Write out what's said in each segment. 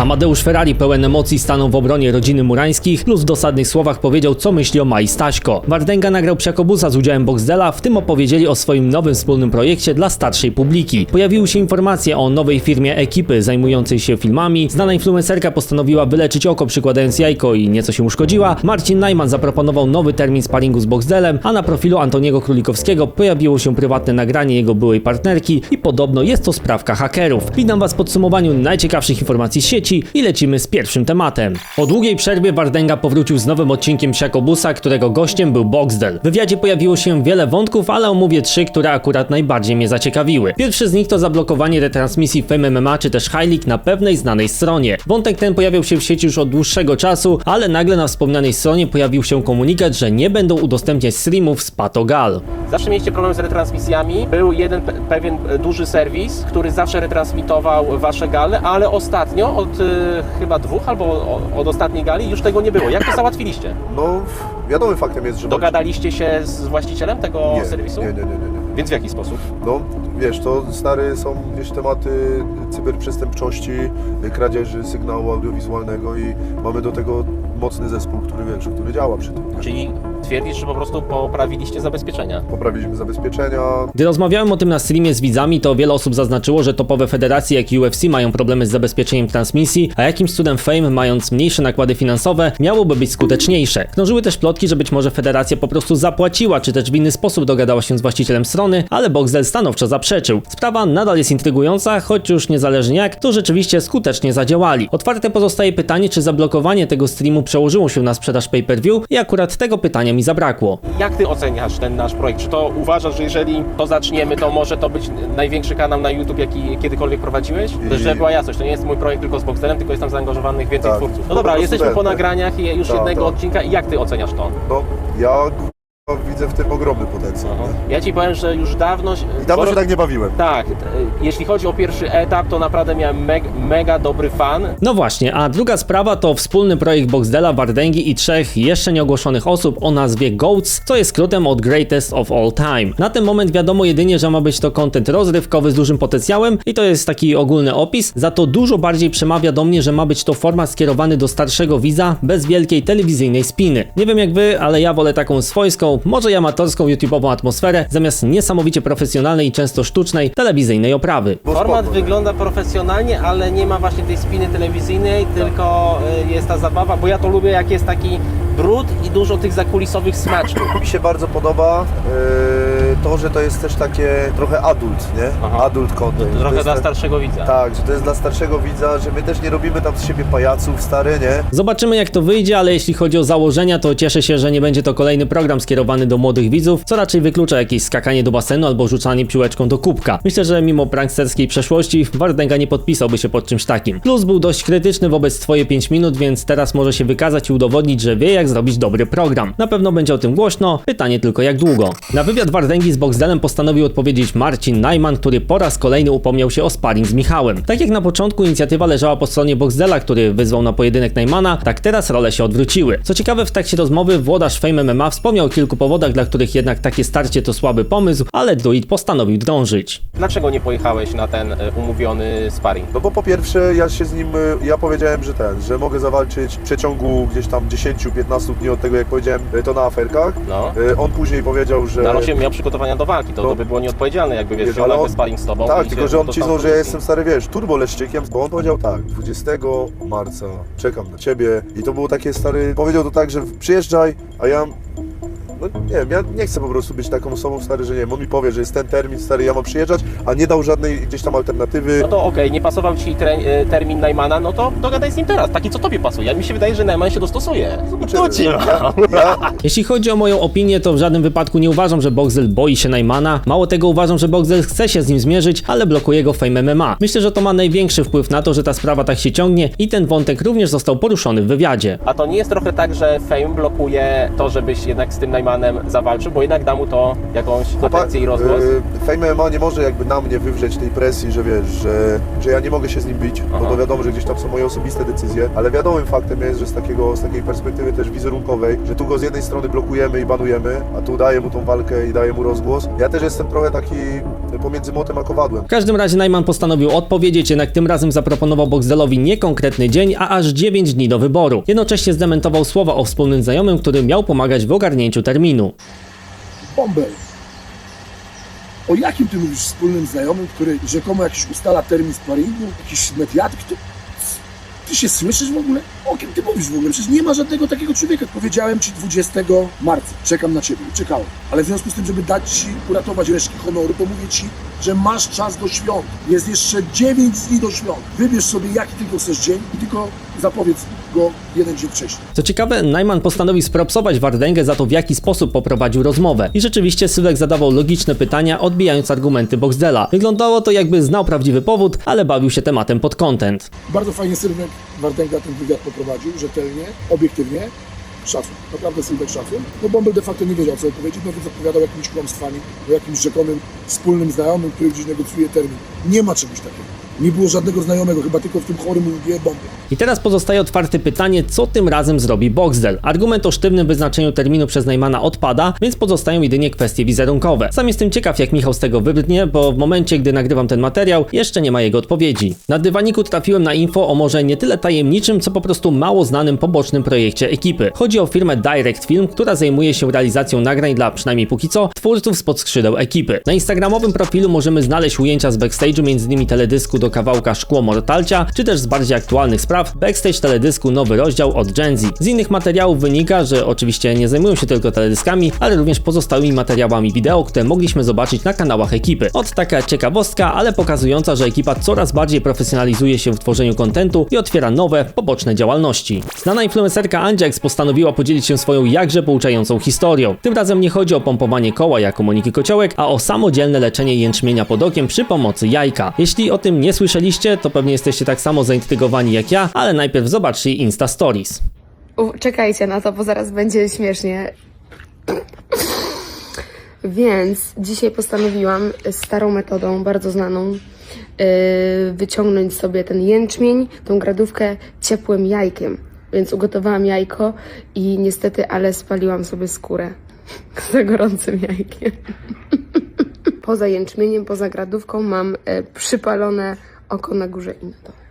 Amadeusz Ferrari pełen emocji stanął w obronie rodziny Murańskich, plus w dosadnych słowach powiedział, co myśli o Mai Staśko. Wardęga nagrał psiakobusa z udziałem Boxdela, w tym opowiedzieli o swoim nowym wspólnym projekcie dla starszej publiki. Pojawiły się informacje o nowej firmie ekipy zajmującej się filmami, znana influencerka postanowiła wyleczyć oko przykładając jajko i nieco się uszkodziła, Marcin Najman zaproponował nowy termin sparingu z Boxdelem, a na profilu Antoniego Królikowskiego pojawiło się prywatne nagranie jego byłej partnerki i podobno jest to sprawka hakerów. Witam Was w podsumowaniu najciekawszych informacji z sieci i lecimy z pierwszym tematem. Po długiej przerwie Wardęga powrócił z nowym odcinkiem Siakobusa, którego gościem był Boxdel. W wywiadzie pojawiło się wiele wątków, ale omówię trzy, które akurat najbardziej mnie zaciekawiły. Pierwszy z nich to zablokowanie retransmisji Fame MMA czy też League na pewnej znanej stronie. Wątek ten pojawiał się w sieci już od dłuższego czasu, ale nagle na wspomnianej stronie pojawił się komunikat, że nie będą udostępniać streamów z Patogal. Zawsze mieliście problem z retransmisjami. Był jeden pe- pewien e, duży serwis, który zawsze retransmitował wasze gale, ale ostatnio, od chyba dwóch albo od ostatniej gali, już tego nie było. Jak to załatwiliście? No, wiadomym faktem jest, że... Dogadaliście się z właścicielem tego nie, serwisu? Nie, nie, nie, nie. Więc w jaki sposób? No, wiesz, to stary są gdzieś tematy cyberprzestępczości, kradzieży sygnału audiowizualnego i mamy do tego mocny zespół, który wiesz, który działa przy tym. Czyli twierdzisz, że po prostu poprawiliście zabezpieczenia? Poprawiliśmy zabezpieczenia, Gdy rozmawiałem o tym na streamie z widzami, to wiele osób zaznaczyło, że topowe federacje jak UFC mają problemy z zabezpieczeniem transmisji, a jakimś cudem Fame, mając mniejsze nakłady finansowe, miałoby być skuteczniejsze. Krążyły też plotki, że być może federacja po prostu zapłaciła, czy też w inny sposób dogadała się z właścicielem strony, ale Boxdel stanowczo zaprzeczył. Sprawa nadal jest intrygująca, choć już niezależnie jak, to rzeczywiście skutecznie zadziałali. Otwarte pozostaje pytanie, czy zablokowanie tego streamu przełożyło się na sprzedaż pay-per-view i akurat tego pytania mi zabrakło. Jak ty oceniasz ten nasz projekt? Czy to uważasz, że jeżeli to zaczniemy, to może to być największy kanał na YouTube, jaki kiedykolwiek prowadziłeś? I- Żeby była jasność, to nie jest mój projekt tylko z Boxdelem, tylko jest tam zaangażowanych więcej Tak. twórców. No Po dobra, prostu jesteśmy po nagraniach i już Tak, jednego tak. odcinka i jak ty oceniasz to? no, ja widzę w tym ogromny potencjał. Nie? Ja ci powiem, że już dawno... I dawno się tak nie bawiłem. Tak, t- jeśli chodzi o pierwszy etap, to naprawdę miałem meg, mega dobry fan. No właśnie, a druga sprawa to wspólny projekt Boxdela, Wardęgi i trzech jeszcze nieogłoszonych osób o nazwie GOATS, co jest skrótem od Greatest of All Time. Na ten moment wiadomo jedynie, że ma być to content rozrywkowy z dużym potencjałem i to jest taki ogólny opis, za to dużo bardziej przemawia do mnie, że ma być to format skierowany do starszego widza bez wielkiej telewizyjnej spiny. Nie wiem jak wy, ale ja wolę taką swojską, może i amatorską YouTube'ową atmosferę, zamiast niesamowicie profesjonalnej i często sztucznej telewizyjnej oprawy. Format wygląda profesjonalnie, ale nie ma właśnie tej spiny telewizyjnej, tylko y, jest ta zabawa, bo ja to lubię jak jest taki brud i dużo tych zakulisowych smaczków. Mi się bardzo podoba yy, to, że to jest też takie trochę adult, nie? Aha. Adult content. to Trochę jest dla tak- starszego widza. Tak, że to jest dla starszego widza, że my też nie robimy tam z siebie pajaców, stary, nie? Zobaczymy jak to wyjdzie, ale jeśli chodzi o założenia, to cieszę się, że nie będzie to kolejny program skierowany do młodych widzów, co raczej wyklucza jakieś skakanie do basenu albo rzucanie piłeczką do kubka. Myślę, że mimo pranksterskiej przeszłości Wardęga nie podpisałby się pod czymś takim. Plus był dość krytyczny wobec twoje 5 minut, więc teraz może się wykazać i udowodnić, że wie jak zrobić dobry program. Na pewno będzie o tym głośno, pytanie tylko jak długo. Na wywiad Wardęgi z Boxdelem postanowił odpowiedzieć Marcin Najman, który po raz kolejny upomniał się o sparring z Michałem. Tak jak na początku inicjatywa leżała po stronie Boxdela, który wyzwał na pojedynek Najmana, tak teraz role się odwróciły. Co ciekawe, w trakcie rozmowy włodarz Fame MMA wspomniał o kilku powodach, dla których jednak takie starcie to słaby pomysł, ale Druid postanowił drążyć. Dlaczego nie pojechałeś na ten y, umówiony sparring? No bo po pierwsze ja się z nim, y, ja powiedziałem, że ten, że mogę zawalczyć w przeciągu gdzieś tam 10-15 dni od tego jak powiedziałem y, to na aferkach. No. Y, On później powiedział, że... No, ale się miał przygotowania do walki, to, No. to by było nieodpowiedzialne, jakby wiesz, Wiesz, ale on- sparring z tobą. Tak, tylko że on cisnął, że ja jestem stary, wiesz, turboleszczykiem, bo on powiedział tak, 20 marca czekam na ciebie i to było takie stary, powiedział to tak, że przyjeżdżaj, a ja no nie wiem, ja nie chcę po prostu być taką osobą stary, że nie wiem, on mi powie, że jest ten termin stary, ja mam przyjeżdżać, a nie dał żadnej gdzieś tam alternatywy. No to okej, nie pasował ci tre, y, termin Najmana, no to dogadaj z nim teraz, taki co tobie pasuje. Ja mi się wydaje, że Najman się dostosuje. To ci ja, ja, Jeśli chodzi o moją opinię, to w żadnym wypadku nie uważam, że Boxel boi się Najmana. Mało tego uważam, że Boxel chce się z nim zmierzyć, ale blokuje go Fame MMA. Myślę, że to ma największy wpływ na to, że ta sprawa tak się ciągnie i ten wątek również został poruszony w wywiadzie. A to nie jest trochę tak, że Fame blokuje to, żebyś jednak z tym Najmanem zawalczył, bo jednak da mu to jakąś atencję i rozgłos? y, Fame MMA nie może jakby na mnie wywrzeć tej presji, że wiesz, że, że ja nie mogę się z nim bić, Aha. bo to wiadomo, że gdzieś tam są moje osobiste decyzje, ale wiadomym faktem jest, że z, takiego, z takiej perspektywy też wizerunkowej, że tu go z jednej strony blokujemy i banujemy, a tu daje mu tą walkę i daje mu rozgłos. Ja też jestem trochę taki pomiędzy młotem a kowadłem. W każdym razie Najman postanowił odpowiedzieć, jednak tym razem zaproponował Boxdelowi nie konkretny dzień, a aż 9 dni do wyboru. Jednocześnie zdementował słowa o wspólnym znajomym, który miał pomagać w ogarnięciu terminu. Bąbel. O jakim ty mówisz wspólnym znajomym, który rzekomo jakiś ustala termin sparingu, jakiś mediatyk? Ty, ty się słyszysz w ogóle? O kim ty mówisz w ogóle? Przecież nie ma żadnego takiego człowieka. Powiedziałem ci 20 marca. Czekam na ciebie. Czekałem. Ale w związku z tym, żeby dać ci, uratować resztki honoru, to mówię ci, że masz czas do świąt. Jest jeszcze 9 dni do świąt. Wybierz sobie jaki tylko chcesz dzień i tylko zapowiedz go jeden dzień wcześniej. Co ciekawe, Najman postanowił spropsować Wardęgę za to, w jaki sposób poprowadził rozmowę. I rzeczywiście Sylwek zadawał logiczne pytania, odbijając argumenty Boxdela. Wyglądało to jakby znał prawdziwy powód, ale bawił się tematem pod content. Bardzo fajnie Sylwek Wardęga ten wywiad poprowadził, rzetelnie, obiektywnie. Szacun, naprawdę Sylwek szacun. No Bąbel de facto nie wiedział co odpowiedzieć, no więc odpowiadał jakimiś kłamstwami o jakimś rzekomym wspólnym znajomym, który gdzieś negocjuje termin. Nie ma czegoś takiego. Nie było żadnego znajomego, chyba tylko w tym chorym Bąbel. I teraz pozostaje otwarte pytanie, co tym razem zrobi Boxdel. Argument o sztywnym wyznaczeniu terminu przez Najmana odpada, więc pozostają jedynie kwestie wizerunkowe. Sam jestem ciekaw, jak Michał z tego wybrnie, bo w momencie, gdy nagrywam ten materiał, jeszcze nie ma jego odpowiedzi. Na dywaniku trafiłem na info o może nie tyle tajemniczym, co po prostu mało znanym pobocznym projekcie ekipy. Chodzi o firmę Direct Film, która zajmuje się realizacją nagrań dla, przynajmniej póki co, twórców spod skrzydeł ekipy. Na instagramowym profilu możemy znaleźć ujęcia z backstage'u, m.in. teledysku do kawałka Szkło Mortalcia, czy też z bardziej aktualnych spraw backstage teledysku Nowy Rozdział od Gen Z. Z innych materiałów wynika, że oczywiście nie zajmują się tylko teledyskami, ale również pozostałymi materiałami wideo, które mogliśmy zobaczyć na kanałach ekipy. Od taka ciekawostka, ale pokazująca, że ekipa coraz bardziej profesjonalizuje się w tworzeniu kontentu i otwiera nowe, poboczne działalności. Znana influencerka Anjax postanowiła podzielić się swoją jakże pouczającą historią. Tym razem nie chodzi o pompowanie koła jako Moniki Kociołek, a o samodzielne leczenie jęczmienia pod okiem przy pomocy jajka. Jeśli o tym nie słyszeliście, to pewnie jesteście tak samo zaintrygowani jak ja, ale najpierw zobaczcie Insta Stories. Czekajcie na to, bo zaraz będzie śmiesznie. Więc dzisiaj postanowiłam starą metodą, bardzo znaną, yy, wyciągnąć sobie ten jęczmień, tą gradówkę ciepłym jajkiem. Więc ugotowałam jajko i niestety, ale spaliłam sobie skórę za gorącym jajkiem. Poza jęczmieniem, poza gradówką mam e, przypalone oko na górze i na dole.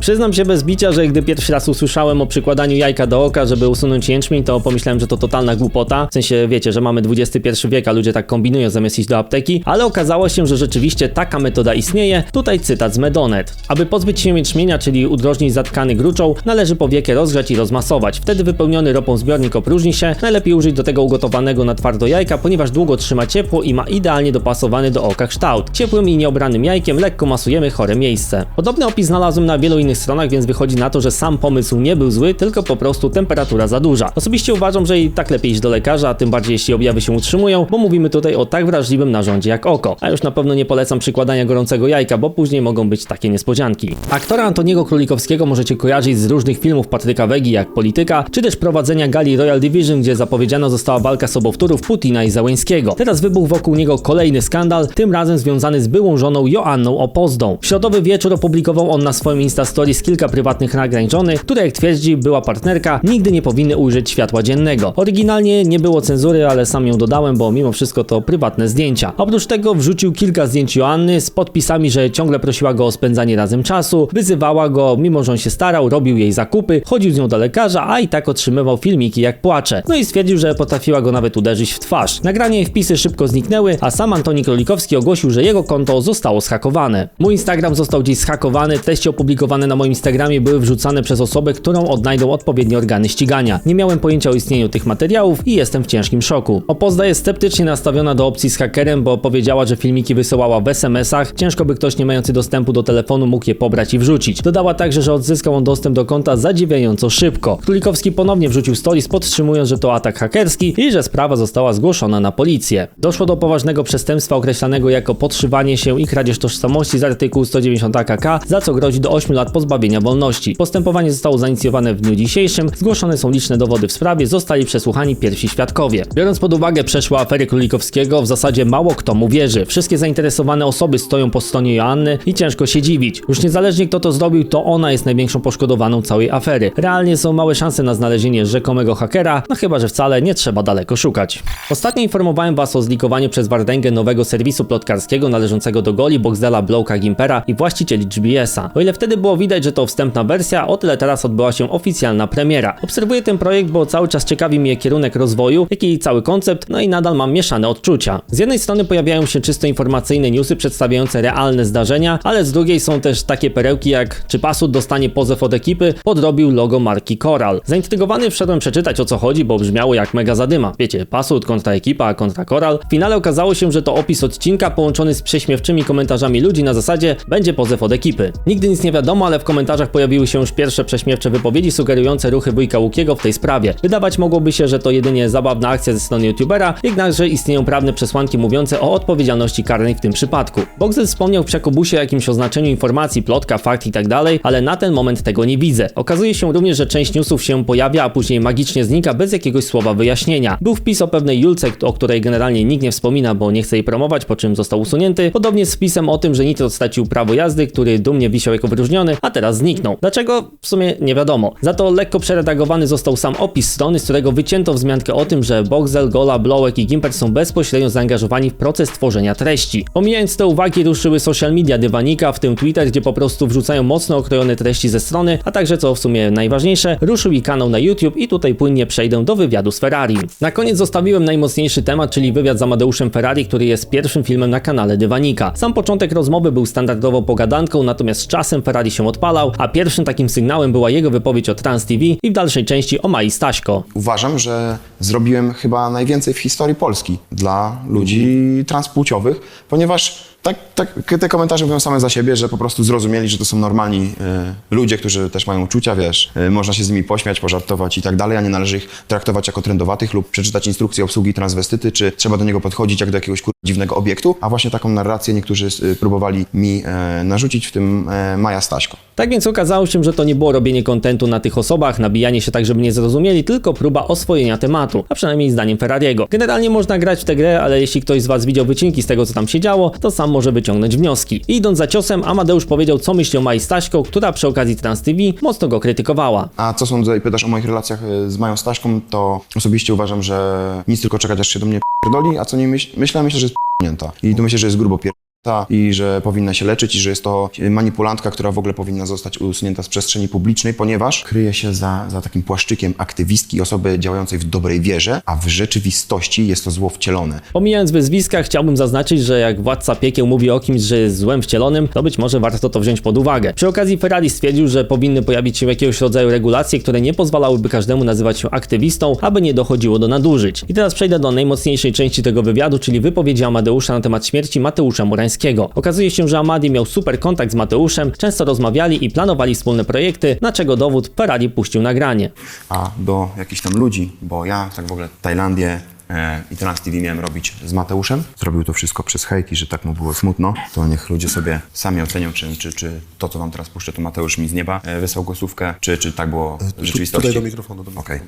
Przyznam się bez bicia, że gdy pierwszy raz usłyszałem o przykładaniu jajka do oka, żeby usunąć jęczmień, to pomyślałem, że to totalna głupota. W sensie, wiecie, że mamy XXI wiek, a ludzie tak kombinują zamiast iść do apteki, ale okazało się, że rzeczywiście taka metoda istnieje. Tutaj cytat z Medonet. Aby pozbyć się jęczmienia, czyli udrożnić zatkany gruczą, należy powiekę rozgrzać i rozmasować. Wtedy wypełniony ropą zbiornik opróżni się. Najlepiej użyć do tego ugotowanego na twardo jajka, ponieważ długo trzyma ciepło i ma idealnie dopasowany do oka kształt. Ciepłym i nieobranym jajkiem lekko masujemy chore miejsce. Podobny opis znalazłem na wielu innych stronach, więc wychodzi na to, że sam pomysł nie był zły, tylko po prostu temperatura za duża. Osobiście uważam, że i tak lepiej iść do lekarza, tym bardziej jeśli objawy się utrzymują, bo mówimy tutaj o tak wrażliwym narządzie jak oko. A już na pewno nie polecam przykładania gorącego jajka, bo później mogą być takie niespodzianki. Aktora Antoniego Królikowskiego możecie kojarzyć z różnych filmów Patryka Wegi, jak Polityka, czy też prowadzenia gali Royal Division, gdzie zapowiedziana została walka sobowtórów Putina i Załęskiego. Teraz wybuchł wokół niego kolejny skandal, tym razem związany z byłą żoną Joanną Opozdą. W środowy wieczór opublikował on na swoim Insta Stories kilka prywatnych nagrań żony, które jak twierdzi była partnerka, nigdy nie powinny ujrzeć światła dziennego. Oryginalnie nie było cenzury, ale sam ją dodałem, bo mimo wszystko to prywatne zdjęcia. Oprócz tego wrzucił kilka zdjęć Joanny z podpisami, że ciągle prosiła go o spędzanie razem czasu, wyzywała go, mimo że on się starał, robił jej zakupy, chodził z nią do lekarza, a i tak otrzymywał filmiki jak płacze. No i stwierdził, że potrafiła go nawet uderzyć w twarz. Nagranie i wpisy szybko zniknęły, a sam Antoni Królikowski ogłosił, że jego konto zostało zhakowane. Mój Instagram został dziś zhakowany, treści opublikowane na moim Instagramie były wrzucane przez osobę, którą odnajdą odpowiednie organy ścigania. Nie miałem pojęcia o istnieniu tych materiałów i jestem w ciężkim szoku. Opozda jest sceptycznie nastawiona do opcji z hakerem, bo powiedziała, że filmiki wysyłała w SMS-ach. Ciężko by ktoś nie mający dostępu do telefonu mógł je pobrać i wrzucić. Dodała także, że odzyskał on dostęp do konta zadziwiająco szybko. Królikowski ponownie wrzucił stories podtrzymując, że to atak hakerski i że sprawa została zgłoszona na policję. Doszło do poważnego przestępstwa określanego jako podszywanie się i kradzież tożsamości z artykułu 190 KK, za co grozi do 8 lat pozbawienia wolności. Postępowanie zostało zainicjowane w dniu dzisiejszym, zgłoszone są liczne dowody w sprawie, zostali przesłuchani pierwsi świadkowie. Biorąc pod uwagę przeszłe afery Królikowskiego, w zasadzie mało kto mu wierzy. Wszystkie zainteresowane osoby stoją po stronie Joanny i ciężko się dziwić. Już niezależnie kto to zrobił, to ona jest największą poszkodowaną całej afery. Realnie są małe szanse na znalezienie rzekomego hakera, no chyba, że wcale nie trzeba daleko szukać. Ostatnio informowałem was o zlikowaniu przez Wardęgę nowego serwisu plotkarskiego należącego do Goli, Boxdela, Blowka, Gimpera i właścicieli GBS-a. O ile wtedy było widać, że to wstępna wersja, o tyle teraz odbyła się oficjalna premiera. Obserwuję ten projekt, bo cały czas ciekawi mnie kierunek rozwoju, jak i cały koncept, no i nadal mam mieszane odczucia. Z jednej strony pojawiają się czysto informacyjne newsy przedstawiające realne zdarzenia, ale z drugiej są też takie perełki jak czy Pasut dostanie pozew od ekipy, podrobił logo marki Coral. Zaintrygowany wszedłem przeczytać o co chodzi, bo brzmiało jak mega zadyma. Wiecie, Pasut kontra ekipa, kontra Coral. W finale okazało się, że to opis odcinka połączony z prześmiewczymi komentarzami ludzi na zasadzie będzie pozew od ekipy. Nigdy nic nie wiadomo, ale w komentarzach pojawiły się już pierwsze prześmiewcze wypowiedzi sugerujące ruchy wujka Łukiego w tej sprawie. Wydawać mogłoby się, że to jedynie zabawna akcja ze strony youtubera, jednakże istnieją prawne przesłanki mówiące o odpowiedzialności karnej w tym przypadku. Boxel wspomniał w Przekobusie o jakimś oznaczeniu informacji, plotka, fakt i tak ale na ten moment tego nie widzę. Okazuje się również, że część newsów się pojawia, a później magicznie znika bez jakiegoś słowa wyjaśnienia. Był wpis o pewnej Julce, o której generalnie nikt nie wspomina, bo nie chce jej promować, po czym został usunięty. Podobnie z wpisem o tym, że Nitro stracił prawo jazdy, który dumnie wisiał jako wyróżniony, a teraz zniknął. Dlaczego? W sumie nie wiadomo. Za to lekko przeredagowany został sam opis strony, z którego wycięto wzmiankę o tym, że Boxel, Gola, Blowek i Gimper są bezpośrednio zaangażowani w proces tworzenia treści. Pomijając te uwagi, ruszyły social media Dywanika, w tym Twitter, gdzie po prostu wrzucają mocno okrojone treści ze strony, a także, co w sumie najważniejsze, ruszył i kanał na YouTube i tutaj płynnie przejdę do wywiadu z Ferrari. Na koniec zostawiłem najmocniejszy temat, czyli wywiad z Amadeuszem Ferrari, który jest pierwszym filmem na kanale Dywanika. Sam początek rozmowy był standardową pogadanką, natomiast z czasem Ferrari się odpalał, a pierwszym takim sygnałem była jego wypowiedź o Trans TV i w dalszej części o Mai Staśko. Uważam, że zrobiłem chyba najwięcej w historii Polski dla ludzi transpłciowych, ponieważ tak, tak, te komentarze mówią same za siebie, że po prostu zrozumieli, że to są normalni e, ludzie, którzy też mają uczucia, wiesz, e, można się z nimi pośmiać, pożartować i tak dalej, a nie należy ich traktować jako trendowatych lub przeczytać instrukcję obsługi transwestyty, czy trzeba do niego podchodzić jak do jakiegoś kur... dziwnego obiektu, a właśnie taką narrację niektórzy e, próbowali mi narzucić, w tym Maja Staśko. Tak więc okazało się, że to nie było robienie kontentu na tych osobach, nabijanie się tak, żeby nie zrozumieli, tylko próba oswojenia tematu, a przynajmniej zdaniem Ferrariego. Generalnie można grać w tę grę, ale jeśli ktoś z Was widział wycinki z tego, co tam się działo, to sam może wyciągnąć wnioski. I idąc za ciosem, Amadeusz powiedział, co myśli o Mai Staśko, która przy okazji Trans TV mocno go krytykowała. A co sądzę i pytasz o moich relacjach e, z Mają Staśką, to osobiście uważam, że nic tylko czekać, aż się do mnie pierdoli, a co nie myśl, myślę, myślę, że jest p***nięta. I tu myślę, że jest grubo pierdolnięta i że powinna się leczyć i że jest to manipulantka, która w ogóle powinna zostać usunięta z przestrzeni publicznej, ponieważ kryje się za, za takim płaszczykiem aktywistki, osoby działającej w dobrej wierze, a w rzeczywistości jest to zło wcielone. Pomijając wyzwiska, chciałbym zaznaczyć, że jak władca piekieł mówi o kimś, że jest złem wcielonym, to być może warto to wziąć pod uwagę. Przy okazji Ferrari stwierdził, że powinny pojawić się jakiegoś rodzaju regulacje, które nie pozwalałyby każdemu nazywać się aktywistą, aby nie dochodziło do nadużyć. I teraz przejdę do najmocniejszej części tego wywiadu, czyli wypowiedzi Amadeusza na temat śmierci Mateusza Murańskiego. Okazuje się, że Amadi miał super kontakt z Mateuszem, często rozmawiali i planowali wspólne projekty, na czego dowód Ferrari puścił nagranie. a do jakichś tam ludzi, bo ja tak w ogóle Tajlandię e, i Trans TV miałem robić z Mateuszem. Zrobił to wszystko przez hejt i że tak mu było smutno, to niech ludzie sobie sami ocenią, czy, czy, czy to, co wam teraz puszczę, to Mateusz mi z nieba e, wysłał głosówkę, czy, czy tak było w rzeczywistości. Tutaj do mikrofonu. Do Okej.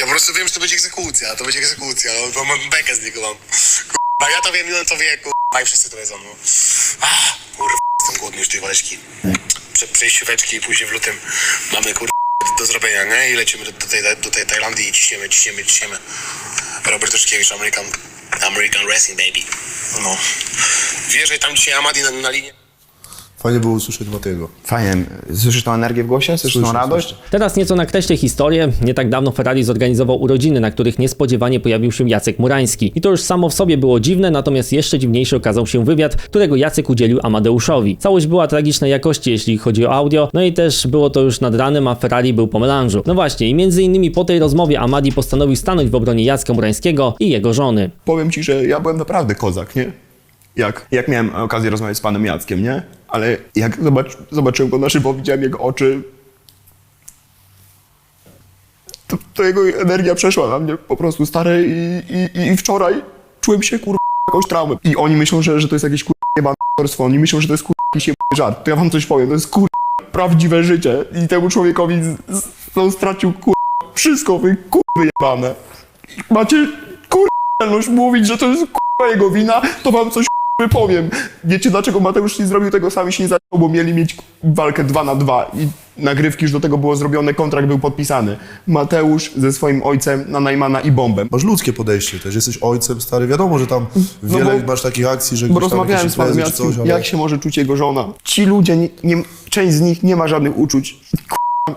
Ja po prostu wiem, że to będzie egzekucja, to będzie egzekucja, no, bo mam bekę z niego mam. Ja to wiem, i on to wie, kurwa, i wszyscy tutaj są, no. Kurwa, jestem głodny już tej waleczki. Prze przejścióweczki i później w lutym mamy, kurwa, do zrobienia, nie? I lecimy do, do, tej, do tej Tajlandii i ciśniemy, ciśniemy, ciśniemy. Robert American, American Wrestling, baby. No. Wierzę tam dzisiaj Amadi na, na. Fajnie było usłyszeć Matego. Fajnie. Słyszysz tą energię w głosie? Słyszysz tą Słyszę, radość? słyszę. Teraz nieco nakreślę historię. Nie tak dawno Ferrari zorganizował urodziny, na których niespodziewanie pojawił się Jacek Murański. I to już samo w sobie było dziwne, natomiast jeszcze dziwniejszy okazał się wywiad, którego Jacek udzielił Amadeuszowi. Całość była tragicznej jakości, jeśli chodzi o audio, no i też było to już nad ranem, a Ferrari był po melanżu. No właśnie, i między innymi po tej rozmowie Amadi postanowił stanąć w obronie Jacka Murańskiego i jego żony. Powiem ci, że ja byłem naprawdę kozak, nie? Jak, jak miałem okazję rozmawiać z panem Jackiem, nie? Ale jak zobacz, zobaczyłem go na żywo, widziałem jego oczy, to, to jego energia przeszła na mnie po prostu stare i, i, i wczoraj czułem się kur... jakąś traumę. I oni myślą, że, że to jest jakieś kur... jebane aktorstwo, oni myślą, że to jest kur... jakiś żart. To ja wam coś powiem, to jest kur... prawdziwe życie i temu człowiekowi z, z, on stracił kur... wszystko, wy kurwy jebane. Macie kurwa mówić, że to jest kurwa jego wina, to wam coś kurwy powiem. Wiecie dlaczego Mateusz nie zrobił tego sam i się nie zaczął, bo mieli mieć walkę 2 na 2 i nagrywki już do tego było zrobione, kontrakt był podpisany. Mateusz ze swoim ojcem na Najmana i bombę. Masz ludzkie podejście też, jesteś ojcem, stary, wiadomo, że tam No wiele bo- masz takich akcji, że Bo gdzieś tam rozmawiałem z panem Jackiem, coś, ale... jak się może czuć jego żona. Ci ludzie, nie, nie, część z nich nie ma żadnych uczuć. K***a,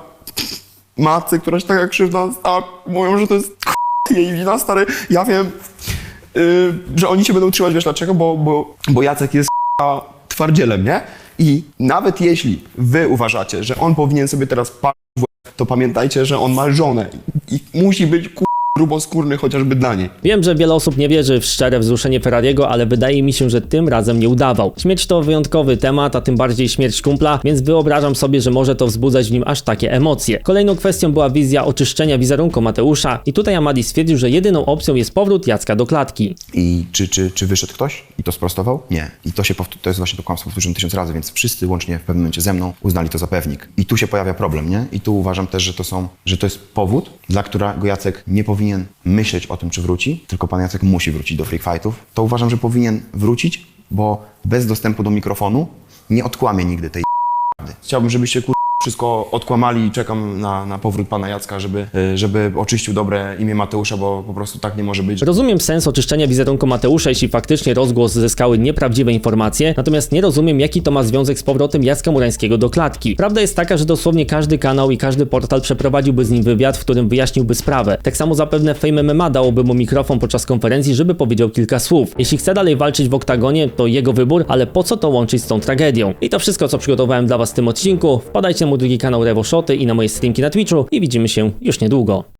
Matce, która się taka krzywda stała, mówią, że to jest k***a, jej wina, stary. Ja wiem, yy, że oni się będą trzymać, wiesz dlaczego? Bo, bo, bo Jacek jest twardzielem, nie? I nawet jeśli wy uważacie, że on powinien sobie teraz łeb, to pamiętajcie, że on ma żonę i musi być k***a, gruboskórny chociażby dla niej. Wiem, że wiele osób nie wierzy w szczere wzruszenie Ferrariego, ale wydaje mi się, że tym razem nie udawał. Śmierć to wyjątkowy temat, a tym bardziej śmierć kumpla, więc wyobrażam sobie, że może to wzbudzać w nim aż takie emocje. Kolejną kwestią była wizja oczyszczenia wizerunku Mateusza i tutaj Amadi stwierdził, że jedyną opcją jest powrót Jacka do klatki. I czy, czy, czy wyszedł ktoś i to sprostował? Nie. I to się powtó- to jest właśnie to kłamstwo powtórzyłem tysiąc razy, więc wszyscy łącznie w pewnym momencie ze mną uznali to za pewnik. I tu się pojawia problem, nie? I tu uważam też, że to są, że to jest powód, dla którego Jacek nie powinien myśleć o tym, czy wróci, tylko pan Jacek musi wrócić do Freak Fightów. To uważam, że powinien wrócić, bo bez dostępu do mikrofonu nie odkłamie nigdy tej. Chciałbym, żebyście kur... wszystko odkłamali i czekam na, na powrót pana Jacka, żeby, y, żeby oczyścił dobre imię Mateusza, bo po prostu tak nie może być. Rozumiem sens oczyszczenia wizerunku Mateusza, jeśli faktycznie rozgłos zyskały nieprawdziwe informacje, natomiast nie rozumiem, jaki to ma związek z powrotem Jacka Murańskiego do klatki. Prawda jest taka, że dosłownie każdy kanał i każdy portal przeprowadziłby z nim wywiad, w którym wyjaśniłby sprawę. Tak samo zapewne Fame MMA dałoby mu mikrofon podczas konferencji, żeby powiedział kilka słów. Jeśli chce dalej walczyć w oktagonie, to jego wybór, ale po co to łączyć z tą tragedią? I to wszystko, co przygotowałem dla Was w tym odcinku. Wpadajcie na mój drugi kanał Rewo Shoty i na moje streamki na Twitchu i widzimy się już niedługo.